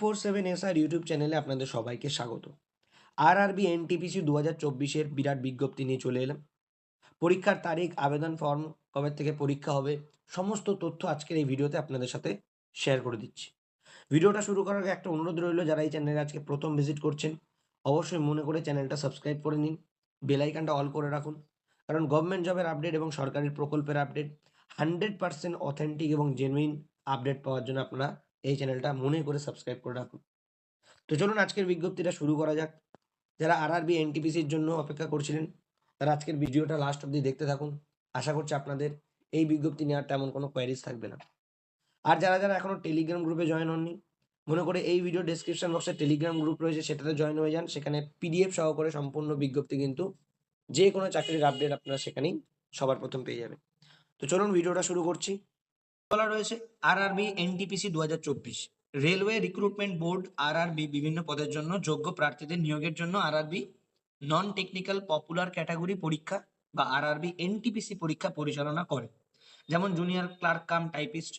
Four seven SR YouTube চ্যানেলে আপনাদের সবাইকে স্বাগত। আর আরবি এনটিপিসি দু হাজার চব্বিশের বিরাট বিজ্ঞপ্তি নিয়ে চলে এলাম। পরীক্ষার তারিখ, আবেদন ফর্ম, কবে থেকে পরীক্ষা হবে, সমস্ত তথ্য আজকের এই ভিডিওতে আপনাদের সাথে শেয়ার করে দিচ্ছি। ভিডিওটা শুরু করার আগে একটা অনুরোধ রইল, যারা এই চ্যানেলে আজকে প্রথম ভিজিট করছেন, অবশ্যই মনে করে চ্যানেলটা সাবস্ক্রাইব করে নিন বেল আইকনটা অল করে রাখুন। কারণ গভর্নমেন্ট জবের আপডেট এবং সরকারি প্রকল্পের আপডেট হান্ড্রেড পার্সেন্ট অথেন্টিক এবং জেনুইন আপডেট পাওয়ার জন্য আপনারা এই চ্যানেলটা মনে করে সাবস্ক্রাইব করে রাখুন। তো চলুন আজকের বিজ্ঞপ্তিটা শুরু করা যাক। যারা আরআরবি এনটিপিসির জন্য অপেক্ষা করছিলেন, তারা আজকের ভিডিওটা লাস্ট অবধি দেখতে থাকুন। আশা করছি আপনাদের এই বিজ্ঞপ্তি নেওয়ার তেমন কোনো কোয়ারিজ থাকবে না। আর যারা যারা এখনও টেলিগ্রাম গ্রুপে জয়েন হননি, মনে করে এই ভিডিও ডেসক্রিপশন বক্সে টেলিগ্রাম গ্রুপ রয়েছে, সেটাতে জয়েন হয়ে যান। সেখানে পিডিএফ সহকারে সম্পূর্ণ বিজ্ঞপ্তি কিন্তু যে কোনো চাকরির আপডেট আপনারা সেখানেই সবার প্রথম পেয়ে যাবেন। তো চলুন ভিডিওটা শুরু করছি। বলা রয়েছে আর আরআরবি, এনটিপিসি দু হাজার চব্বিশ। রেলওয়ে রিক্রুটমেন্ট বোর্ড, আরআরবি বিভিন্ন পদের জন্য যোগ্য প্রার্থীদের নিয়োগের জন্য RRB non technical popular category পরীক্ষা বা আর আরআরবি এনটিপিসি পরীক্ষা পরিচালনা করে। যেমন জুনিয়র ক্লার্ক কাম টাইপিস্ট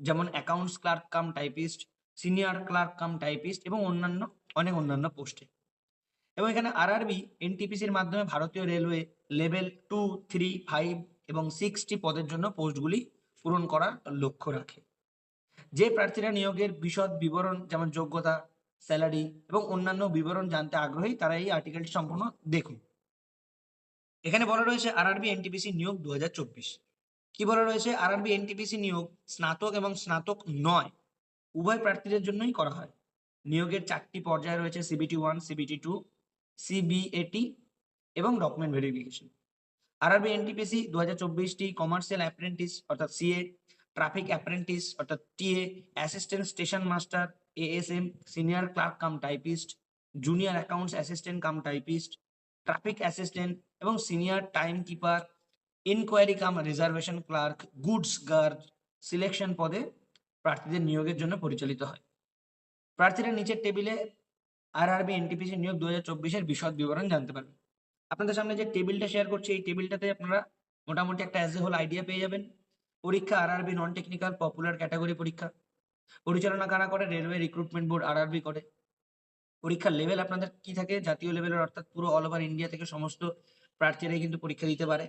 যেমন accounts clerk cum typist senior clerk cum typist এবং অন্যান্য, অনেক অন্যান্য পোস্টে এবং এখানে আর আরআরবি, এনটিপিসির মাধ্যমে ভারতীয় railway level two three five এবং সিক্সটি পদের জন্য পোস্টগুলি পূরণ করার লক্ষ্য রাখে। যে প্রার্থীরা নিয়োগের বিশদ বিবরণ, যেমন যোগ্যতা, স্যালারি এবং অন্যান্য বিবরণ জানতে আগ্রহী তারা এই আর্টিকেলটি সম্পূর্ণ দেখুন। এখানে বলা রয়েছে আর আরআরবি এনটিপিসি নিয়োগ দু হাজার চব্বিশ। কি বলা রয়েছে? আর আরআরবি এনটিপিসি নিয়োগ স্নাতক এবং স্নাতক নয়। উভয় প্রার্থীদের জন্যই করা হয়। নিয়োগের চারটি পর্যায়ে রয়েছে, CBT one, CBT two, CBAT এবং ডকুমেন্ট ভেরিফিকেশন। আরআরবি এনটিপিসি দু হাজার চব্বিশটি কমার্শিয়াল অ্যাপ্রেন্টিস অর্থাৎ সিএ ট্রাফিক অ্যাপ্রেন্টিস অর্থাৎ TA assistant station master ASM senior clerk cum typist junior accounts assistant cum typist traffic assistant এবং senior time keeper inquiry cum reservation clerk goods guard selection পদে প্রার্থীদের নিয়োগের জন্য পরিচালিত হয়। প্রার্থীরা নিচের টেবিলে আরআরবি এনটিপিসি নিয়োগ দু হাজার চব্বিশের বিশদ বিবরণ জানতে পারবেন। আপনাদের সামনে যে টেবিলটা শেয়ার করছি, এই টেবিলটাতে আপনারা মোটামুটি একটা অ্যাজ এ হোল আইডিয়া পেয়ে যাবেন। পরীক্ষা RRB non technical popular category পরীক্ষা। পরিচালনা কারা করে? রেলওয়ে রিক্রুটমেন্ট বোর্ড আরআরবি করে। পরীক্ষার লেভেল আপনাদের কি থাকে? জাতীয় লেভেলের অর্থাৎ পুরো অল ওভার ইন্ডিয়া থেকে সমস্ত প্রার্থীরাই কিন্তু পরীক্ষা দিতে পারে।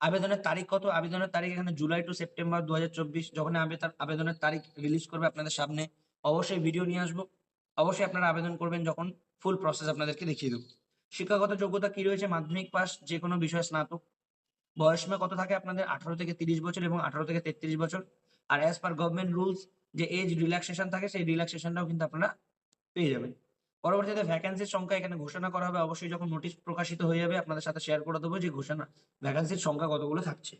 আবেদনের তারিখ কত? আবেদনের তারিখ এখানে জুলাই টু সেপ্টেম্বর দু হাজার চব্বিশ। যখন আবেদন আবেদনের তারিখ রিলিজ করবে আপনাদের সামনে, অবশ্যই ভিডিও নিয়ে আসব। অবশ্যই আপনারা আবেদন করবেন যখন ফুল প্রসেস আপনাদেরকে দেখিয়ে দেবো। শিক্ষাগত যোগ্যতা কি রয়েছে, মাধ্যমিক পাস যে কোনো বিষয়ে স্নাতক? বয়সীমা কত থাকে আপনাদের? আঠারো থেকে তিরিশ বছর এবং আঠারো থেকে তেত্রিশ বছর। আর অ্যাজ পার গভর্নমেন্ট রুলস যে এজ রিল্যাক্সেশন থাকে, সেই রিল্যাক্সেশনটাও কিন্তু আপনারা পেয়ে যাবেন। পরবর্তীতে ভ্যাকান্সির সংখ্যা এখানে ঘোষণা করা হবে। অবশ্যই যখন নোটিশ প্রকাশিত হয়ে যাবে, আপনাদের সাথে শেয়ার করে দেবো যে ঘোষণা ভ্যাকান্সির সংখ্যা কতগুলো থাকছে।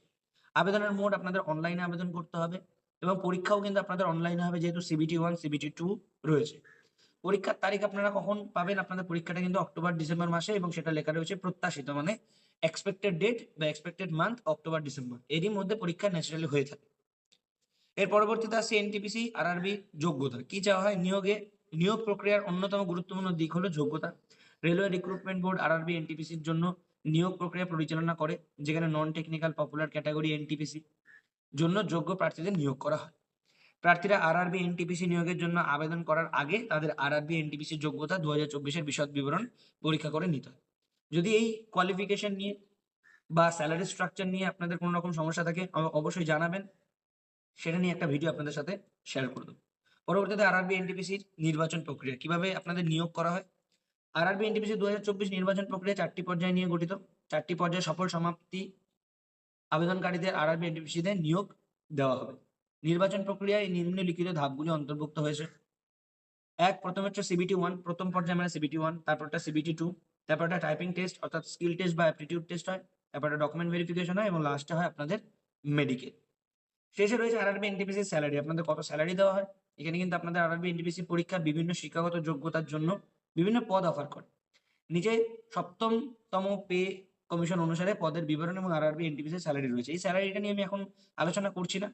আবেদনের মোড আপনাদের অনলাইনে আবেদন করতে হবে এবং পরীক্ষাও কিন্তু আপনাদের অনলাইনে হবে, যেহেতু সিবিটি ওয়ান সিবিটি টু রয়েছে। পরীক্ষার তারিখ আপনারা কখন পাবেন? আপনাদের পরীক্ষাটা কিন্তু অক্টোবর, ডিসেম্বর মাসে এবং সেটা লেখা রয়েছে প্রত্যাশিত মানে এক্সপেক্টেড ডেট বা এক্সপেক্টেড মান্থ অক্টোবর, ডিসেম্বর। এরই মধ্যে পরীক্ষা ন্যাচারালি হয়ে থাকে। এর পরবর্তীতে আসছে এনটিপিসি আরআরবি যোগ্যতা। কি চাওয়া হয়? নিয়োগে, নিয়োগ প্রক্রিয়ার অন্যতম গুরুত্বপূর্ণ দিক হলো যোগ্যতা। রেলওয়ে রিক্রুটমেন্ট বোর্ড আরআরবি এনটিপিসির জন্য নিয়োগ প্রক্রিয়া পরিচালনা করে, যেখানে non technical popular category NTPC জন্য যোগ্য প্রার্থীদের নিয়োগ করা হয়। প্রার্থীরা আরআরবি এনটিপিসি নিয়োগের জন্য আবেদন করার আগে তাদের আরআরবি এনটিপিসি যোগ্যতা দু হাজার চব্বিশের বিশদ বিবরণ পরীক্ষা করে নিতে হয়। যদি এই কোয়ালিফিকেশন নিয়ে বা স্যালারি স্ট্রাকচার নিয়ে আপনাদের কোনো রকম সমস্যা থাকে অবশ্যই জানাবেন। সেটা নিয়ে একটা ভিডিও আপনাদের সাথে শেয়ার করে দেবো। পরবর্তীতে আরআরবি এনটিপিসির নির্বাচন প্রক্রিয়া, কীভাবে আপনাদের নিয়োগ করা হয়? আরআরবি এনটিপিসি দু হাজার চব্বিশ নির্বাচন প্রক্রিয়া চারটি পর্যায়ে নিয়ে গঠিত। চারটি পর্যায়ে সফল সমাপ্তি আবেদনকারীদের আরআরবি এনটিপিসিতে নিয়োগ দেওয়া হবে। নির্বাচন প্রক্রিয়ায় নিম্নলিখিত ধাপগুলি অন্তর্ভুক্ত হয়েছে। এক, প্রথম হচ্ছে সিবিটি ওয়ান প্রথম পর্যায়ে মানে সিবিটি ওয়ান তারপরটা সিবিটি টু তারপরটা টাইপিং টেস্ট অর্থাৎ স্কিল টেস্ট বা অ্যাপটিটিউড টেস্ট হয় তারপরটা ডকুমেন্ট ভেরিফিকেশন হয় এবং লাস্টে হয় আপনাদের মেডিকেল শেষে রয়েছে আরআরবি এনটিপিসি স্যালারি আপনাদের কত স্যালারি দেওয়া হয়? এখানে কিন্তু আপনাদের আর আরআরবি এনটিপিসি পরীক্ষা বিভিন্ন শিক্ষাগত যোগ্যতার জন্য বিভিন্ন পদ অফার করে। নিচে সপ্তমতম পে কমিশন অনুসারে পদের বিবরণ এবং আরআরবি এনটিপিসি স্যালারি রয়েছে। এই স্যালারিটা নিয়ে আমি এখন আলোচনা করছি না।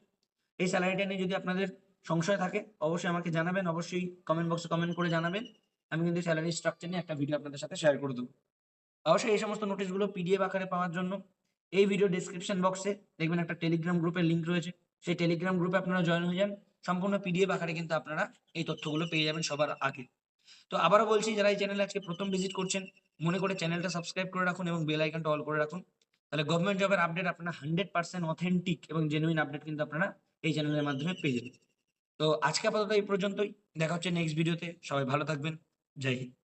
এই স্যালারিটা নিয়ে যদি আপনাদের সংশয় থাকে, অবশ্যই আমাকে জানাবেন। অবশ্যই কমেন্ট বক্সে কমেন্ট করে জানাবেন। আমি কিন্তু স্যালারি স্ট্রাকচার নিয়ে একটা ভিডিও আপনাদের সাথে শেয়ার করে দেবো। অবশ্যই এই সমস্ত নোটিশগুলো পিডিএফ আকারে পাওয়ার জন্য এই ভিডিও ডিসক্রিপশন বক্সে দেখবেন একটা টেলিগ্রাম গ্রুপের লিঙ্ক রয়েছে। সেই টেলিগ্রাম গ্রুপে আপনারা জয়েন হয়ে যান। সম্পূর্ণ পিডিএফ আকারে কিন্তু আপনারা এই তথ্যগুলো পেয়ে যাবেন সবার আগে। তো আবারও বলছি, যারা এই চ্যানেল আজকে প্রথম ভিজিট করছেন, মনে করে চ্যানেলটা সাবস্ক্রাইব করে রাখুন এবং বেল আইকনটা অল করে রাখুন। তাহলে গভর্নমেন্ট জবের আপডেট আপনারা হান্ড্রেড পার্সেন্ট অথেন্টিক এবং জেনুইন আপডেট কিন্তু আপনারা এই চ্যানেলের মাধ্যমে পেয়ে যাবেন। তো আজকে আপাতত এই পর্যন্তই। দেখা হচ্ছে নেক্সট ভিডিওতে সবাই ভালো থাকবেন। জয় হিন্দ।